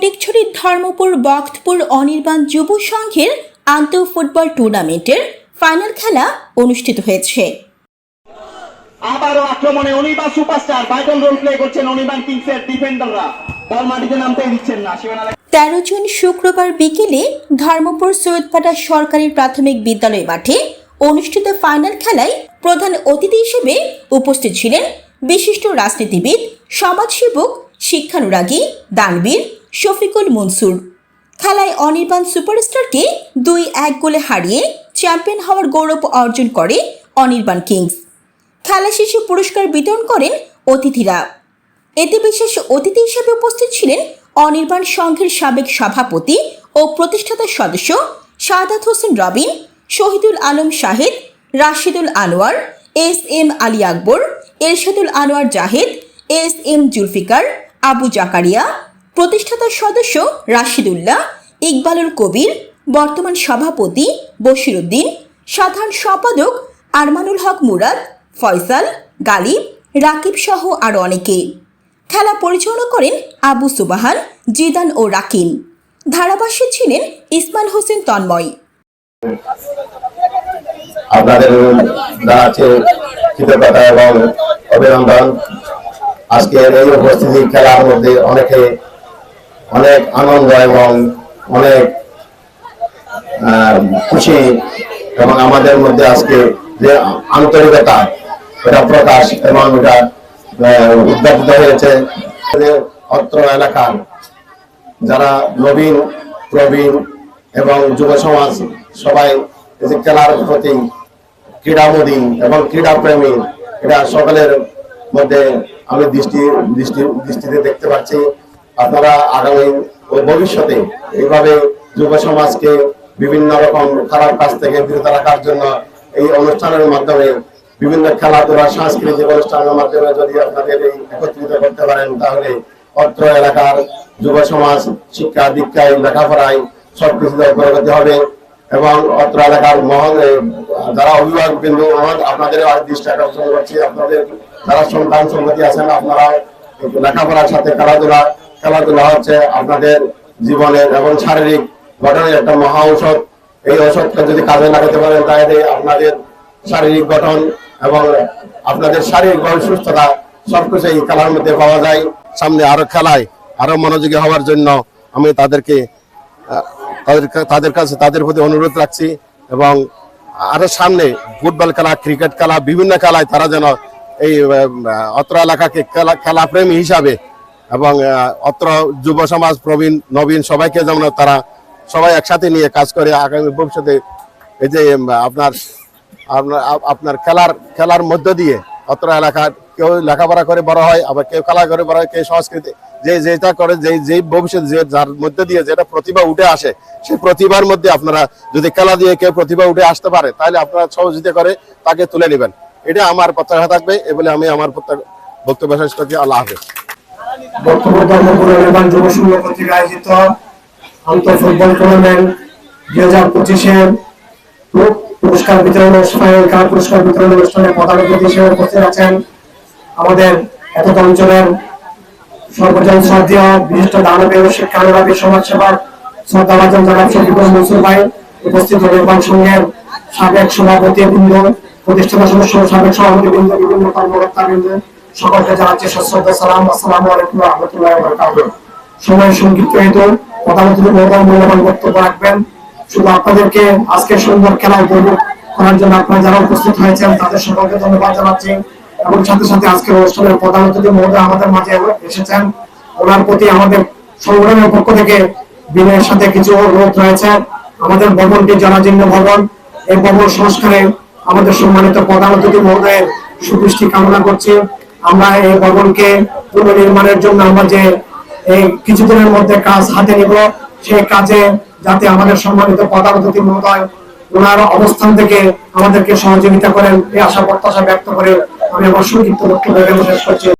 ফটিকছড়ির ধর্মপুর বক্তপুর অনির্বাণ যুব সংঘের আন্তঃ ফুটবল টুর্নামেন্টের ফাইনাল খেলা অনুষ্ঠিত হয়েছে। আবারও আক্রমণে Anirban superstar vital role play করছেন অনির্বাণ কিংসের ডিফেন্ডাররা। বল মাটিতে নামতে দিচ্ছেন না সীমানা তেরো জুন শুক্রবার বিকেলে ধর্মপুর সৈয়দপাড়া সরকারি প্রাথমিক বিদ্যালয় মাঠে অনুষ্ঠিত ফাইনাল খেলায় প্রধান অতিথি হিসেবে উপস্থিত ছিলেন বিশিষ্ট রাজনীতিবিদ সমাজসেবক শিক্ষানুরাগী দানবীর শফিকুল মনসুর। খেলায় অনির্বাণ সুপারস্টারকে দুই এক গোলে হারিয়ে চ্যাম্পিয়ন হওয়ার গৌরব অর্জন করে অনির্বাণ কিংস। খেলা শেষে পুরস্কার বিতরণ করেন অতিথিরা। এতে বিশেষ অতিথি হিসেবে উপস্থিত ছিলেন অনির্বাণ সংঘের সাবেক সভাপতি ও প্রতিষ্ঠাতা সদস্য Sadat Hossain Robin, Shahidul Alam Shahed, Rashidul Anwar, S M Ali Akbar, Ershadul Anwar Zahed, S M Zulfiqar, Abu Zakaria প্রতিষ্ঠাতা সদস্য রাশিদুল্লাহ, ইকবালুল কবির, বর্তমান সভাপতি বশিরুদ্দিন, সাধারণ সম্পাদক আরমানুল হক মুরাদ, ফয়সাল, গালিব, রাকিব সহ আরও অনেকে। খেলা পরিচালনা করেন আবু সুবাহান, জিদান ও রাকিন ধারাভাষ্যে ছিলেন ইসমাইল হোসেন তন্ময়। আপনাদের জানাচ্ছি কৃতজ্ঞতা এবং অভিনন্দন। আজকের এই উপস্থিতি খেলার মধ্যে অনেকে অনেক আনন্দ এবং অনেক খুশি এবং আমাদের মধ্যে আজকে যে আন্তরিকতা, এটা প্রকাশ এবং এটা উদ্ঘাটিত হয়েছে। অত্র এলাকার যারা নবীন, প্রবীণ এবং যুব সমাজ, সবাই এই যে খেলার প্রতি ক্রীড়ামোদী এবং ক্রীড়া প্রেমী এটা সকলের মধ্যে আমি দৃষ্টি দৃষ্টি, দৃষ্টিতে দেখতে পাচ্ছি। আপনারা আগামী ভবিষ্যতে এইভাবে যুব সমাজকে বিভিন্ন রকম খারাপ কাজ থেকে বিরত রাখার জন্য এই অনুষ্ঠানের মাধ্যমে বিভিন্ন খেলাধুলা, সাংস্কৃতিক অনুষ্ঠানের মাধ্যমে যদি আপনাদের এই একত্রিত করতে পারেন, তাহলে অত্র এলাকার যুব সমাজ, শিক্ষা দীক্ষায় লেখাপড়ায় সবকিছুতে অগ্রগতি হবে এবং অত্র এলাকার মহল যারা অভিভাবক বিন্দু আপনাদের দৃষ্টি আকর্ষণ করছি। আপনাদের যারা সন্তান সম্মতি আছেন আপনারা লেখাপড়ার সাথে খেলাধুলা খেলাধুলা হচ্ছে আপনাদের জীবনের এবং শারীরিক গঠনের একটা মহা ঔষধ। এই ঔষধটা যদি কাজে লাগাতে পারেন, তাহলে আপনাদের শারীরিক গঠন এবং আপনাদের শারীরিক সুস্থতা সবকিছু এই খেলার মধ্যে পাওয়া যায়। সামনে আরও খেলায় আরও মনোযোগী হওয়ার জন্য আমি তাদেরকে, তাদের তাদের কাছে, তাদের প্রতি অনুরোধ রাখছি এবং আরও সামনে ফুটবল খেলা, ক্রিকেট খেলা, বিভিন্ন খেলায় তারা যেন এই অত্র এলাকাকে খেলা খেলা প্রেমী হিসাবে এবং অত্র যুব সমাজ, প্রবীণ, নবীন সবাইকে যেমন তারা সবাই একসাথে নিয়ে কাজ করে, আগামী ভবিষ্যতে এই যে আপনার আপনার খেলার খেলার মধ্য দিয়ে অত্র এলাকার কেউ লেখাপড়া করে বড় হয়, আবার কেউ খেলা করে বড় হয়, কেউ সংস্কৃতি, যে যেটা করে, যে যে ভবিষ্যৎ, যে যার মধ্যে দিয়ে যেটা প্রতিভা উঠে আসে, সেই প্রতিভার মধ্যে আপনারা যদি খেলা দিয়ে কেউ প্রতিভা উঠে আসতে পারে, তাহলে আপনারা সহযোগিতা করে তাকে তুলে নেবেন। এটা আমার প্রত্যাশা থাকবে, এ বলে আমি আমার বক্তব্য শেষ করছি। আল্লাহ হাফেজ। আমাদের এতদ অঞ্চলের সর্বজন শ্রদ্ধেয় বিশিষ্ট দানবীয় শিক্ষানুরাগী সমাজ সেবক শ্রদ্ধাভাজন ভাই উপস্থিত সাবেক সভাপতি বৃন্দ প্রতিষ্ঠাতা সদস্য, সাবেক সভাপতি বৃন্দ বিভিন্ন কর্মকর্তা বৃন্দ সকলকে জানাচ্ছি সশ্রদ্ধ সালাম, আসসালামু আলাইকুম রহমতুল্লাহ বরকাতুহ। সময় সংক্ষিপ্ত হেতু প্রধান অতিথি মহোদয়, মূল্যবান বক্তব্য রাখবেন। শুধু আপনাদেরকে আজকে সুন্দর খেলা উপভোগ করার জন্য আপনারা যারা উপস্থিত হয়েছেন, তাদের সকলকে ধন্যবাদ জানাচ্ছি। এবং সাথে সাথে আজকের অনুষ্ঠানের প্রধান অতিথি মহোদয় আমাদের মাঝে এসেছেন। ওনার প্রতি আমাদের সংগঠনের পক্ষ থেকে বিনয়ের সাথে কিছু অনুরোধ রয়েছে। আমাদের ভবনটি জনাজীর্ণ ভবন। এই ভবন সংস্কারে আমাদের সম্মানিত প্রধান অতিথি মহোদয়ের সুদৃষ্টি কামনা করছি। আমরা এই ভবনকে পুনর্নির্মাণের জন্য আমরা যে এই কিছুদিনের মধ্যে কাজ হাতে নিব সেই কাজে যাতে আমাদের সম্মানিত অতিথি মহোদয় ওনার অবস্থান থেকে আমাদেরকে সহযোগিতা করেন, এই আশা প্রত্যাশা ব্যক্ত করে আমি আমার সংক্ষিপ্ত বক্তব্য শেষ করছি।